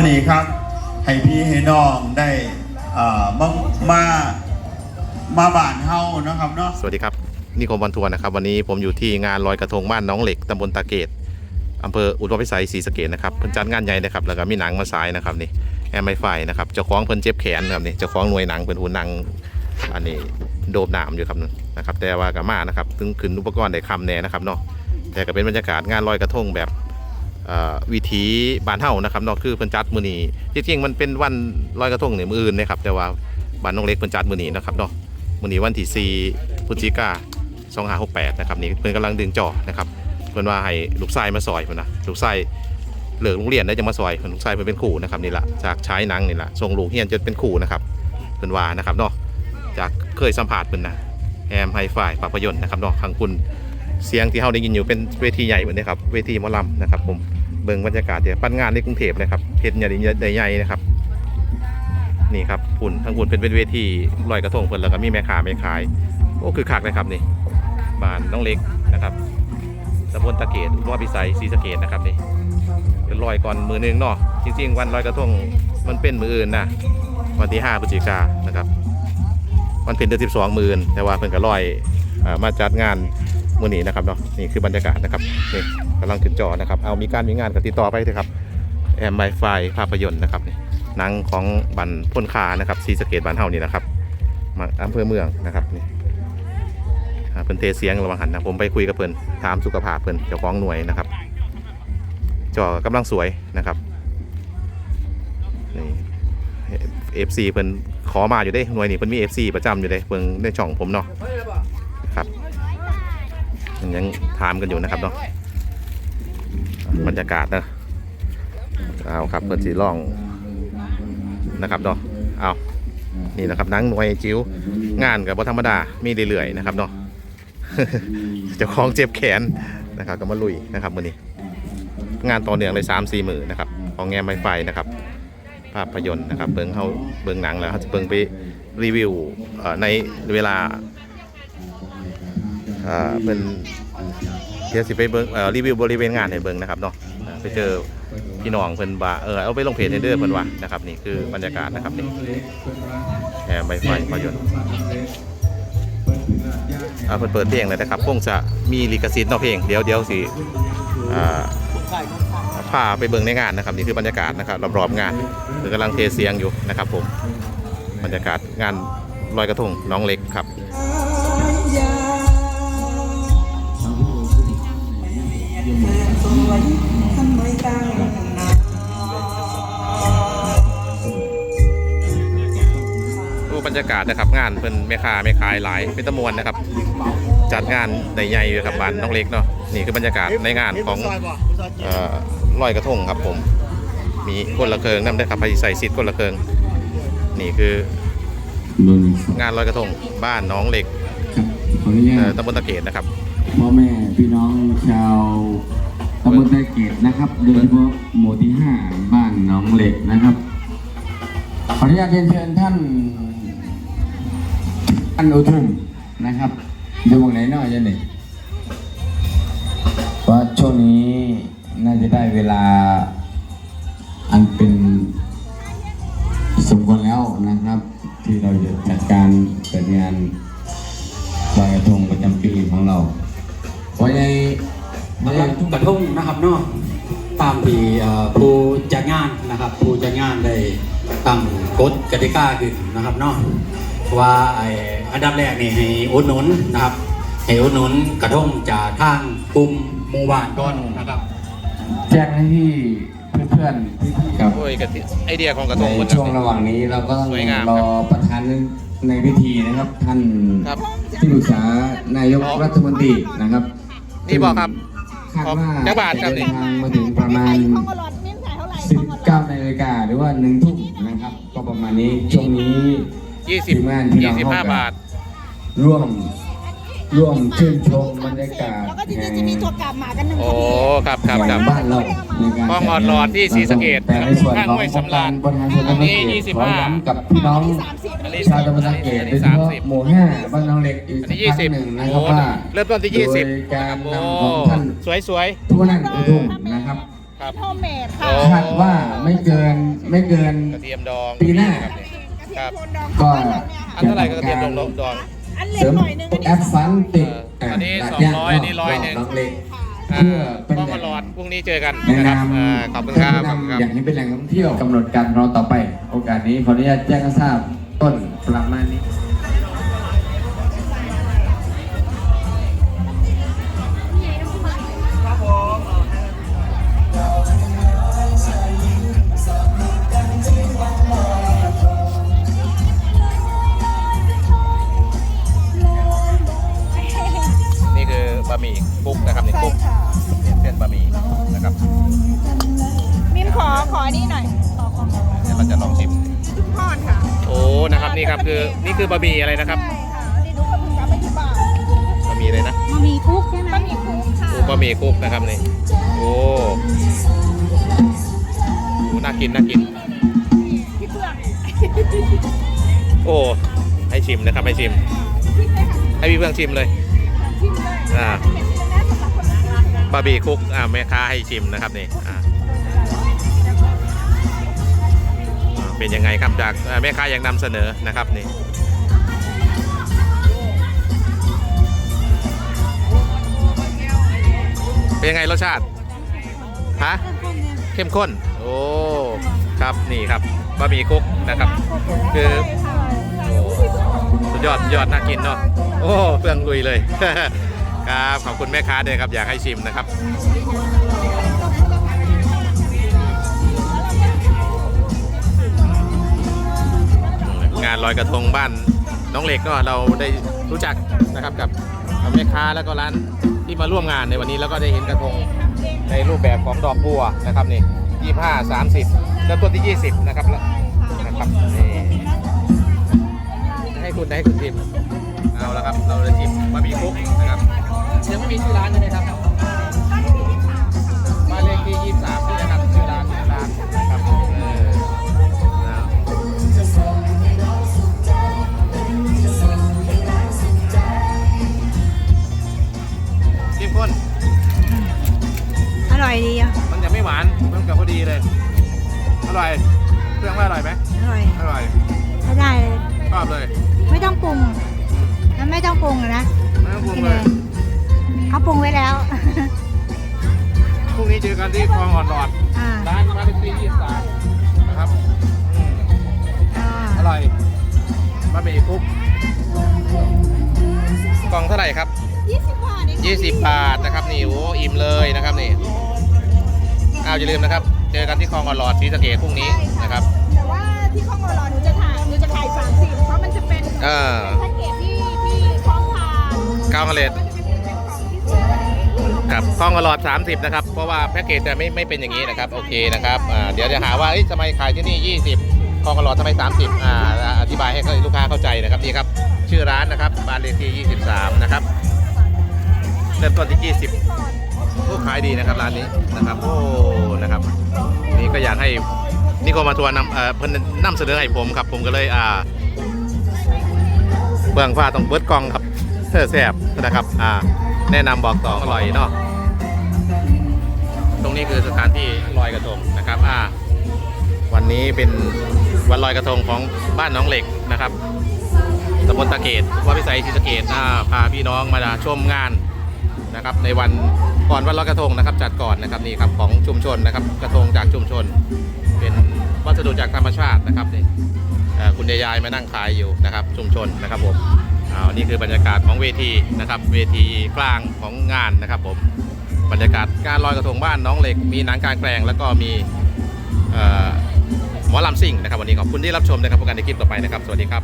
วันนี้ครับ ให้พี่ให้น้องได้มามามาบ้านเฮานะครับเนาะสวัสดีครับนิคมวันทัวร์นะครับ วันนี้ผมอยู่ที่งานลอยกระทงบ้านน้องเหล็กตำบลตาเกตอำเภออุดรพิสัยศรีสะเกดนะครับเพิ่นจัดงานใหญ่นะครับแล้วก็มีหนังมาสายนะครับนี่แอมไมไฟนะครับเจ้าของเพิ่นเจ็บแขนนะครับนี่เจ้าของหน่วยหนังเป็นหุ่นหนังอันนี้โดบหนามอยู่ครับนะครับแต่ว่ากับมานะครับถึงขึ้นอุปกรณ์ได้คำแน่นะครับเนาะแต่ก็เป็นบรรยากาศงานลอยกระทงแบบ วิถีบ้านเฮานะครับนาะคือเพิ่นจัดมื้อนี้จริงๆมันเป็นวันลอยกระทงเนี่ยมื้ออื่นนะครับแต่ว่าบ้านน้องเล็กเพิ่นจัดมื้อนี้นะครับเนาะมื้อนี้วันที่4พฤศจิกา2568นะครับนี่เพื่นกำลังดึงจ่อนะครับเพื่นว่าให้ลูกชายมาซอยเพื่นนะลูกชายเลิกโรงเรียนได้จะมาซอยเพิ่นลูกชายเพิ่นเป็นครูนะครับนี่ละจากใช้นังนี่ละส่งลูกเรียนจนเป็นครูนะครับเพื่นว่านะครับเนาะจากเคยสัมผัสเพิ่นนะแอมไฮไฟภาพยนตร์นะครับเนาะทางคุณเสียงที่เฮาได้ยินอยู่เป็นเวทีใหญ่เหมือนนี้ครับเวทีมอลำนะครับผม เบิ่งบรรยากาศเดี๋ยวปั้นงานในกรุงเทพนะครับเฮ็ดใหญ่ใหญ่ๆนะครับ นี่ครับพุ่นทางพุ่นเป็นเป็นเวทีลอยกระทงเพิ่นแล้วก็มีแม่ค้าแม่ขายโอ้คือคักเลยครับนี่บ้านน้องเล็กนะครับตำบลตะเกียบรอดพิสัยศรีสะเกดนะครับนี่เป็นลอยก่อนมือหนึงเนาะจริง ๆ วันลอยกระทงมันเป็นมืออื่นนะวันที่5พฤศจิกานะครับวันเพ็ญเดือน12 มืออื่นแต่ว่าเพิ่นก็ลอยอมาจัดงาน มือนี้นะครับเนาะนี่คือบรรยากาศนะครับนี่กำลังขึ้นจอนะครับเอามีการมีงานกับติดต่อไปเถอะครับแอมไมไฟภาพยนตร์นะครับนี่หนังของบันพ่นคานะครับศรีสเกดบ้านเฮานี่นะครับมาอำเภอเมืองนะครับนี่เพิ่นเทเสียงระวังหันนะผมไปคุยกับเพิ่นถามสุขภาพเพิ่นเจ้าของหน่วยนะครับ จอกำลังสวยนะครับนี่เอฟซีเพิ่นขอมาอยู่เด้หน่วยนี้เพิ่นมีเอฟซีประจำอยู่เด้เพิ่งในช่องผมเนาะครับ ยังถามกันอยู่นะครับเนาะบรรยากาศนะเอาครับเพิ่นสีล่องนะครับเนาะเอานี่นะครับนังหน่วยจิ๋วงานกับบธรรมดามีเรื่อยๆนะครับเนาะเจ้าของเจ็บแขนนะครับก็มาลุยนะครับมือนี้ งานต่อเนื่องเลยสามสี่มือนะครับของแงมไมไฟนะครับ ภาพยนตร์นะครับเบิ้งเขาเบิ้งหนังแล้วเขาจะเบิ้งไปรีวิวในเวลา อ่าเป็นเดี๋ยวสิไปเบิ้งเอ่อรีวิวบริเวณงานให้เบิ้งนะครับเนาะอ่าไปเจอพี่น้องเพิ่นว่าเออเอาไปลงเพจให้เด้อเพิ่นว่านะครับนี่คือบรรยากาศนะครับนี่แงมไมไฟพยนตร์อ่าเปิดเปิดเพลงเลยนะครับคงจะมีลิขสิทธิ์เนอกเพลงเดี๋ยวเดี๋ยวสิอ่า พาไปเบิ่งในงานนะครับนี่คือบรรยากาศนะครับรอบๆงานคือกำลังเทเสียงอยู่นะครับผมบรรยากาศงานลอยกระทงน้องเล็กครับ ดูบรรยากาศนะครับงานเพิ่นแม่ค้าแม่ขายหลายเป็นตะมวนนะครับ จัดงานในใหญ่อยู่ครับบ้านน้องเล็กเนาะนี่คือบรรยากาศในงานของเอ่อลอยกระทงครับผม มีคนละเคิงนั่นได้ครับไปใส่ซิดคนละเคิงนี่คือนุ่นงานลอยกระทงบ้านน้องเหล็กครับขออนุญาเอ่อตตำบลตะเกียบนะครับพ่อแม่พี่น้องชาวตำบลตะเกียบนะครับ โดยเฉพาะหมู่ที่ห้าบ้านหนองเหล็กนะครับ ขออนุญาตเรียนเชิญท่านท่านอุทุมนะครับอยู่ตรงไหนน้อยยันนี่งว่าช่วงนี้น่าจะได้เวลาอันเป็นสมควรแล้วนะครับ ที่เราจะจัดการเปิดงานลอยกระทงประจำปีของเราไว้ใน ลอยกระทงนะครับเนาะตามที่เอ่อผู้จัดงานนะครับ ผู้จัดงานได้ตั้งกฎกติกาขึ้นนะครับเนาะว่าไอ้อันดับแรกนี่ให้อุดหนุนนะครับให้อุดหนุนกระทงจากทางกลุ่มหมู่บ้านก่อนนะครับแจ้งให้ที่เพื่อนๆพี่ๆครับโอ้ยกระทิไอเดียของกระทในงมันช่วงระหว่างนี้เราก็ต้องสวยงามรอประธานในพิธีนะครับท่านครับที่ปรึกษานายกอ๋อรัฐมนตรีนะครับนี่บอกครับ คาดว่าจักรบาทครับจะนี่เดินทางมาถึงประมาณเขาก็รอดนิ่มถ่ายเท่าไหร่เขาก็รอด19นาฬิกาหรือว่าหนึ่งทุ่มนะครับ ก็ประมาณนี้ช่วงนี้ ยี่สิบทีมงานพี่น้ยี่องสิบห้าเข้ากันบาท ร่วม ร่วมชื่นชมบรรยากาศแล้วก็ทีแห่นี้งจะมีตัวกลับหมากันหนึ่งโอ้คนครับครับครับบ้านเราในการห้องออดรอดที่ศรีสะเกษแต่ในส่วนข้างของห้วยสำราญบริหารส่วนอัตำนบลนี้เกยี่ตสิบขอห้าย้ำกับพี่น้องที่สามสิบอันนี้ชาวตำบลตะเกตอันโดนี้ยเฉสามพาะสิบหมู่ห้าบ้านน้องเล็กอีกอันนี้คยี่รั้สิบงหนึ่งนะคโอ้รับว่าเริ่มต้นที่ยี่สิบโดยการโอ้นำของท่านสวยสวยผู้นั่นผู้ทุ่มนะครับครับโฮมเมดค่ะโอ้คาดว่าไม่เกินไม่เกินกระเทียมดองปีหน้าครับเนี่ยกระเทียมโทนดองก็ของบ้านเราเนี่ย อันเท่าไหร่กระเทียมดองดองอันเล็เสกริมหน่อยนึงแอดฟันติดเอออันนี้าสองร้อยอันนี้ร้อยหนึ่งน้องเล็กอ่าเพื่อเป็นต้องมาหลอดพรุ่งนี้เจอกันแนะนะครับนำอ่าขอบคุณครับขอบคุณครับ อย่างนี้เป็นแหล่งท่องเที่ยวกำหนดการรอต่อไป โอกาสนี้ขออนุญาตแจ้งให้ทราบต้นประมาณนี้นี่ะหมี่กุ๊กนะครับนี่ใช่กุ๊กค่ะเนี่ยเส้นบะหมี่นะครับมิมขอขออันนี้หน่อยขอขอเดี๋ยวเราจะลองชิม ทุกทอดค่ะโอ้นะครับนี่ครับคือนี่คือบะหมี่อะไรนะครับใช่ค่ะอันนี้ดูก็ถึงกับไม่กี่บาทบะหมี่เลยนะมามีคุกใช่ไหมบะหมี่คุกค่ะโอ้บะหมี่กุ๊กนะครับนี่โอ้โหน่ากินน่ากิน พี่เพื่อนโอ้ให้ชิมนะครับให้ชิมชิมเลยค่ะให้พี่เพื่องชิมเลยชิมเลย อ่าบะบะหมี่คุกอ่าแม่ค้าให้ชิมนะครับนี่อ่าเป็นยังไงครับจากแม่ค้ายังนำเสนอนะครับนี่เป็นยังไงรสชาติฮะเข้มข้น โอ้ครับนี่ครับบะหมี่คุกนะครับ คือสุดยอดยอดน่ากินเนาะโอ้เพื่องลุยเลย ครับขอบคุณแม่ค้าด้วยครับอยากให้ชิมนะครับงานลอยกระทงบ้านน้องเล็กก็เราได้รู้จักนะครับกับแม่ค้าแล้วก็ร้านที่มาร่วมงานในวันนี้แล้วก็ได้เห็นกระทงในรูปแบบของดอกบัวนะครับนี่ยี่ห้าสามสิบแล้วต้นที่ยี่สิบนะครับแล้วนะครับนี่ให้คุณให้คุณทิมเอาละครับ เราจะชิมบะหมี่คุกนะครับ ยังไม่มีชื่อร้านใช่ไหมครับบ้าเลขที่ยี่สามนี่นะครับชื่อร้านชื่อร้านนะครับเออนะเข้มข้นอร่อยดีอะ มันจะไม่หวานมันกับพอดีเลย อร่อย เครื่องว่าอร่อยไหมอร่อยอร่อยใช้ได้เลย ชอบเลย ไม่ต้องปรุง มันไม่ต้องปรุงอะนะ ไม่ต้องปรุงเลย เขาปรุงไว้แล้ว พรุ่งนี้เจอกันที่คลองอ่อนหลอดอ่าร้านบ้านเลขที่ยี่สามนะครับอืมอ่าอร่อยบะหมี่คุกกล่องเท่าไหร่ครับยี่สิบบาทเองค่ะ20 บาทนะครับนี่โอ้อิ่มเลยนะครับนี่อ้าวอย่าลืมนะครับ เจอกันที่คลองอ่อนหลอดศรีสะเกษพรุ่งนี้นะครับ แต่ว่าที่ข้องรอหนูจะถ่ายหนูจะถ่ายสามสิบเพราะมันจะเป็นเออ เป็นแพ็กเกจที่ที่คล้องผ่านเก้าเมล็ดมันจะเป็นเป็น กับคลองอลอด 30 นะครับ เพราะว่าแพ็กเกจจะไม่ไม่เป็นอย่างนี้นะครับ โอเคนะครับอ่าเดี๋ยวจะหาว่าเอ้ยทำไมขายที่นี่ 20คลองอลอดทำไม 30อ่าอธิบายให้ลูกค้าเข้าใจนะครับนี่ครับ ชื่อร้านนะครับบ้านเลที่23 นะครับ เริ่มต้นที่ 20โอ้ขายดีนะครับร้านนี้นะครับ โอ้ นะครับ นี่ก็อยากให้นิโคมาทัวร์นำเอ่อเพิ่นนำเสนอให้ผมครับ ผมก็เลยอ่าเบื้องฟ้าต้องเบิดกล้องครับเสื้อแสบนะครับ อ่า แนะนำบอกต่ออร่อยเนาะ ตรงนี้คือสถานที่ลอยกระทงนะครับอ่าวันนี้เป็นวันลอยกระทงของบ้านน้องเหล็กนะครับตำบลตะเกตวัดพิสัยศรีสะเกตพาพี่น้องมาชมงานนะครับ ในวันก่อนวันลอยกระทงนะครับ จัดก่อนนะครับนี่ครับของชุมชนนะครับ กระทงจากชุมชน เป็นวัสดุจากธรรมชาตินะครับนี่คุณยายมานั่งขายอยู่นะครับ ชุมชนนะครับผมเอานี่คือบรรยากาศของเวทีนะครับ เวทีกลางของงานนะครับผม บรรยากาศการลอยกระทงบ้านน้องเหล็ก มีหนังการแกลงแล้วก็มีหมอลำซิ่งนะครับวันนี้ขอบคุณที่รับชมนะครับพบกันในคลิปต่อไปนะครับ สวัสดีครับ